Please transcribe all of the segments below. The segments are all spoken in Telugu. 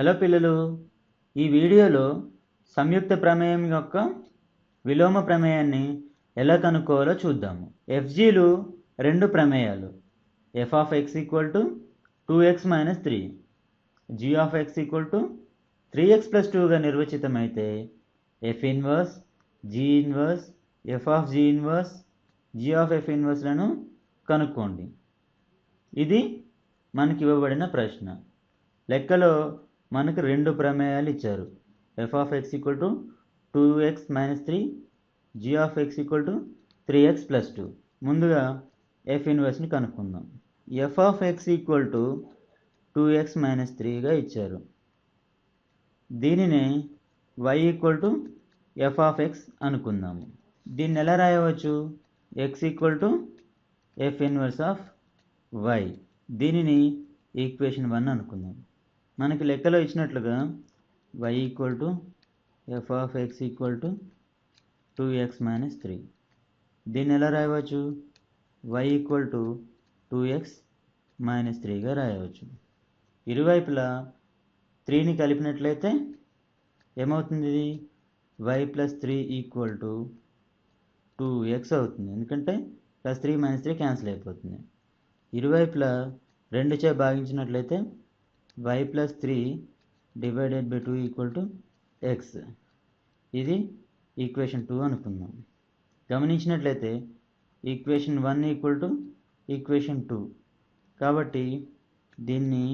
హలో పిల్లలు ఈ వీడియోలో సంయుక్త ప్రమేయం యొక్క విలోమ ప్రమేయాన్ని ఎలా కనుక్కోవాలో చూద్దాము. ఎఫ్జీలు రెండు ప్రమేయాలు. F of X equal to two X minus three G of X equal to three X plus టూగా నిర్వచితమైతే F inverse G inverse F of G inverse G of F ఇన్వర్స్లను కనుక్కోండి. ఇది మనకి ఇవ్వబడిన ప్రశ్న. లెక్కలో మనకు రెండు ప్రమేయాలు ఇచ్చారు. F of X equal to two X minus three G of X equal to three X plus two ముందుగా ఎఫ్ ఇన్వర్స్ని కనుక్కుందాం. F of X equal to two X minus త్రీగా ఇచ్చారు. దీనిని Y equal to F of X అనుకుందాము దీన్ని ఎలా రాయవచ్చు? X equal to F inverse of Y దీనిని ఈక్వేషన్ వన్ అనుకుందాం. మనకి లెక్కలో ఇచ్చినట్లుగా Y equal to F of X equal to two X minus three దీన్ని ఎలా రాయవచ్చు? Y equal to two X minus త్రీగా రాయవచ్చు. ఇరువైపులా త్రీని కలిపినట్లయితే ఏమవుతుంది ఇది? Y plus three equal to two X అవుతుంది. ఎందుకంటే plus three minus three cancel అయిపోతుంది. ఇరువైపులా రెండు చే భాగించినట్లయితే Y plus three divided by two equal to X ఇది ఈక్వేషన్ టూ అనుకుందాం. గమనించినట్లయితే equation one equal to equation two కాబట్టి దీన్ని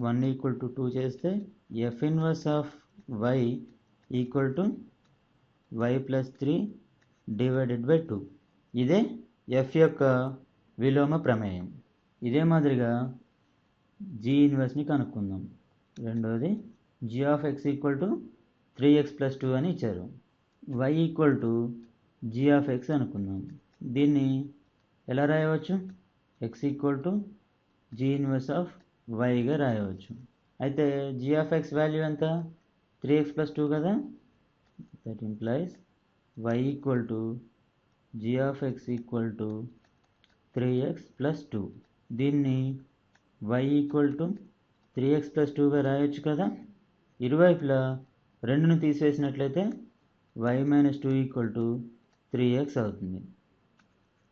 వన్ ఈక్వల్ టు టూ చేస్తే F inverse of Y equal to Y plus three divided by two ఇదే ఎఫ్ యొక్క విలోమ ప్రమేయం. ఇదే మాదిరిగా జీ ఇన్వర్స్ని కనుక్కుందాం. రెండవది G of X equal to three X plus two అని ఇచ్చారు. Y equal to G of X అనుకుందాం. దీన్ని ఎలా రాయవచ్చు? X equal to G inverse of వైగా రాయవచ్చు. అయితే జీ ఆఫ్ ఎక్స్ వాల్యూ ఎంత? త్రీ ఎక్స్ ప్లస్ టూ కదా? That implies Y equal to G of X equal to three X plus two దీన్ని Y equal to three X plus టూగా రాయొచ్చు కదా. ఇరువైపులా రెండును తీసేసినట్లయితే Y minus two equal to three X అవుతుంది.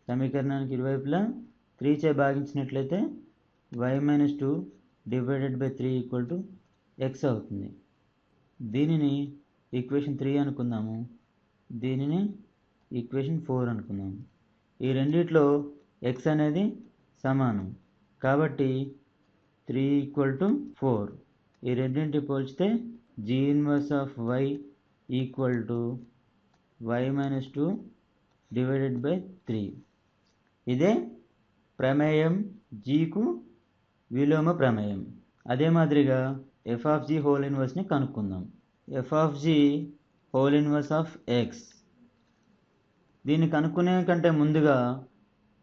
సమీకరణానికి ఇరువైపులా త్రీ చే భాగించినట్లయితే Y minus two divided by three equal to X అవుతుంది. దీనిని ఈక్వేషన్ త్రీ అనుకుందాము. దీనిని ఈక్వేషన్ ఫోర్ అనుకుందాము. ఈ రెండిట్లో ఎక్స్ అనేది సమానం. కాబట్టి త్రీ ఈక్వల్ టు ఫోర్ ఈ రెండింటి పోల్చితే G inverse of Y equal to Y minus two divided by three ఇదే ప్రమేయం జీకు విలోమ ప్రమేయం. అదే మాదిరిగా ఎఫ్ ఆఫ్ జీ హోల్ ఇన్వర్స్ని కనుక్కుందాం. F of G whole inverse of X దీన్ని కనుక్కునే కంటే ముందుగా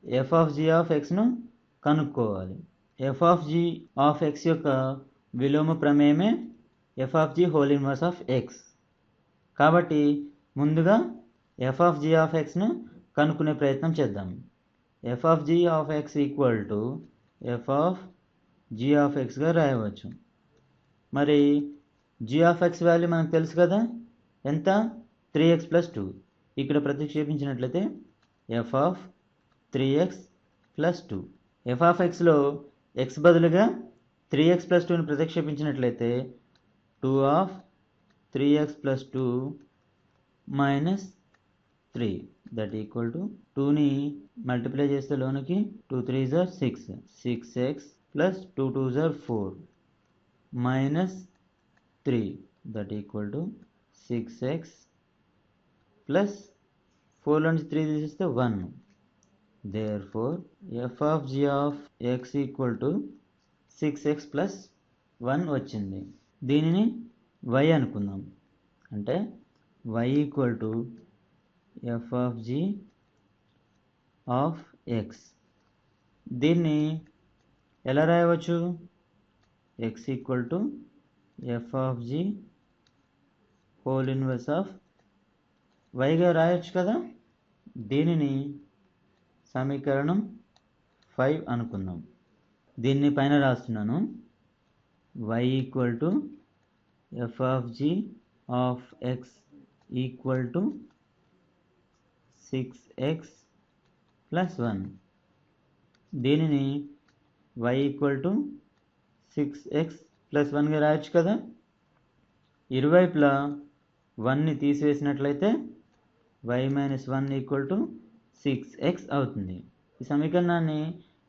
ఎఫ్ ఆఫ్ జీ ఆఫ్ ఎక్స్ను కనుక్కోవాలి. F of G of X యొక్క విలోమ ప్రమేయమే F of G whole inverse of X కాబట్టి ముందుగా ఎఫ్ ఆఫ్ జీ ఆఫ్ ఎక్స్ను కనుక్కునే ప్రయత్నం చేద్దాం. F of G of X equal to F of G of ఎక్స్గా రాయవచ్చు. మరి జీ ఆఫ్ ఎక్స్ వాల్యూ మనకు తెలుసు కదా? ఎంత? త్రీ ఎక్స్ ప్లస్ టూ ఇక్కడ ప్రతిక్షేపించినట్లయితే F of three X plus two F of ఎక్స్లో ఎక్స్ బదులుగా త్రీ ఎక్స్ ప్లస్ టూని ప్రతిక్షేపించినట్లయితే two of three X plus two minus three that equal to టూని మల్టిప్లై చేస్తే లోనికి two three jar six six X plus two two jar four minus three that equal to six X plus four నుంచి three తీసిస్తే one therefore F of of of X equal to six X plus one వచ్చింది. దీనిని వై అనుకుందాం. అంటే Y equal to F of G of X దీన్ని ఎలా రాయవచ్చు? X equal to F of G whole inverse of వైగా రాయొచ్చు కదా? దీనిని సమీకరణం ఫైవ్ అనుకుందాం. దీన్ని పైన రాస్తున్నాను. Y equal to F of G of X equal to six X plus one దీనిని Y equal to six X plus వన్గా రాయొచ్చు కదా? ఇరువైపులా వన్ని తీసివేసినట్లయితే Y minus one equal to six X అవుతుంది. ఈ సమీకరణాన్ని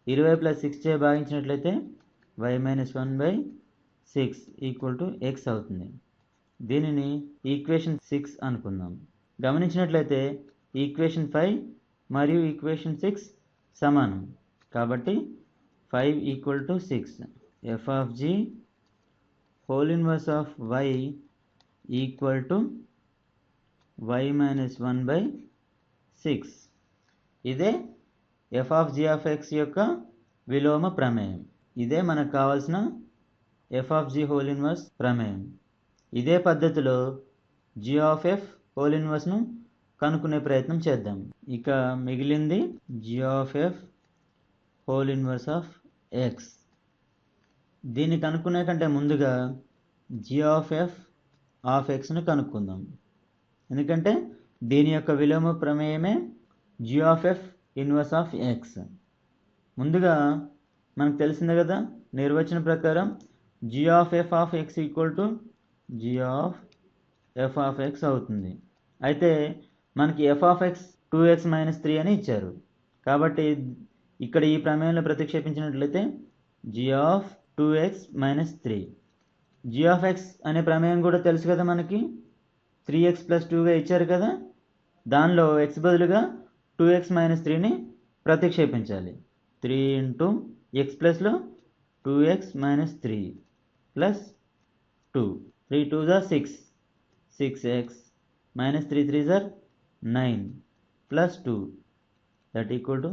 ఇరువైపులా సిక్స్ చే భాగించినట్లయితే Y minus one by six equal to X అవుతుంది. దీనిని ఈక్వేషన్ సిక్స్ అనుకుందాం. గమనించినట్లయితే ఈక్వేషన్ ఫైవ్ మరియు ఈక్వేషన్ సిక్స్ సమానం. కాబట్టి five equal to six F of G whole inverse of Y equal to Y minus one by six ఇదే F of G of X యొక్క విలోమ ప్రమేయం. ఇదే మనకు కావాల్సిన F of G whole inverse ప్రమేయం. ఇదే పద్ధతిలో జీ ఆఫ్ ఎఫ్ హోల్ ఇన్వర్స్ను కనుక్కునే ప్రయత్నం చేద్దాం. ఇక మిగిలింది G of F whole inverse of X దీన్ని కనుక్కునే కంటే ముందుగా జీ ఆఫ్ ఎఫ్ ఆఫ్ ఎక్స్ను కనుక్కుందాం. ఎందుకంటే దీని యొక్క విలోమ ప్రమేయమే G of F inverse of X ముందుగా మనకు తెలిసిందే కదా నిర్వచన ప్రకారం G of F of X equal to G of F of X అవుతుంది. అయితే మనకి F of X two X minus three అని ఇచ్చారు. కాబట్టి ఇక్కడ ఈ ప్రమేయంలో ప్రతిక్షేపించినట్లయితే G of two X minus three G of X అనే ప్రమేయం కూడా తెలుసు కదా మనకి. త్రీ ఎక్స్ ప్లస్ టూగా ఇచ్చారు కదా. దానిలో ఎక్స్ బదులుగా టూ ఎక్స్ మైనస్ త్రీని ప్రతిక్షేపించాలి. త్రీ ఇంటూ ఎక్స్ ప్లస్లో two X minus three plus two three two jar six six X minus three three jar nine plus two that equal to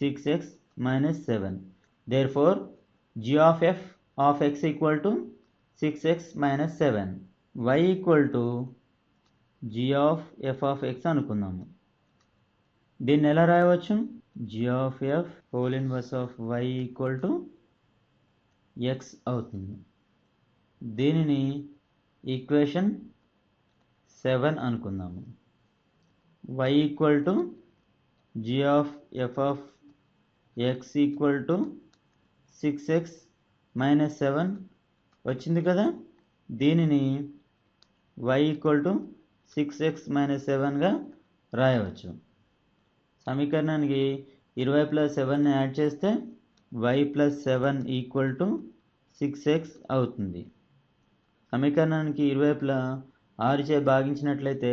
six X minus seven therefore G of F of X equal to six X minus seven Y equal to G of F of X అనుకుందాము. దీన్ని ఎలా రాయవచ్చు? G of F whole inverse of Y equal to X అవుతుంది. దీనిని ఈక్వేషన్ సెవెన్ అనుకుందాము. Y equal to G of F of X equal to six X minus seven వచ్చింది కదా? దీనిని Y equal to six X minus సెవెన్గా రాయవచ్చు. సమీకరణానికి ఇరవై ప్లస్ సెవెన్ని యాడ్ చేస్తే Y plus seven equal to six X అవుతుంది. సమీకరణానికి ఇరువైపులా ఆరు చే భాగించినట్లయితే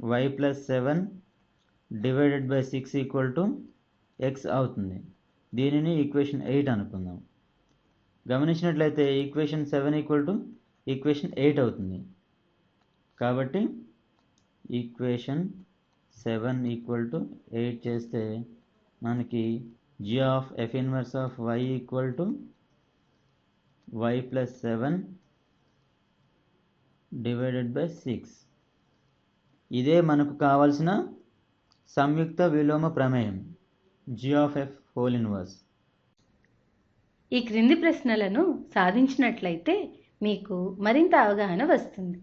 Y plus seven divided by six equal to X అవుతుంది. దీనిని ఈక్వేషన్ ఎయిట్ అనుకుందాం. గమనించినట్లయితే equation seven equal to equation eight అవుతుంది. కాబట్టి equation seven equal to eight చేస్తే మనకి G of F inverse of Y equal to Y plus seven divided by six ఇదే మనకు కావాల్సిన సంయుక్త విలోమ ప్రమేయం G of F whole inverse ఈ క్రింది ప్రశ్నలను సాధించినట్లయితే మీకు మరింత అవగాహన వస్తుంది.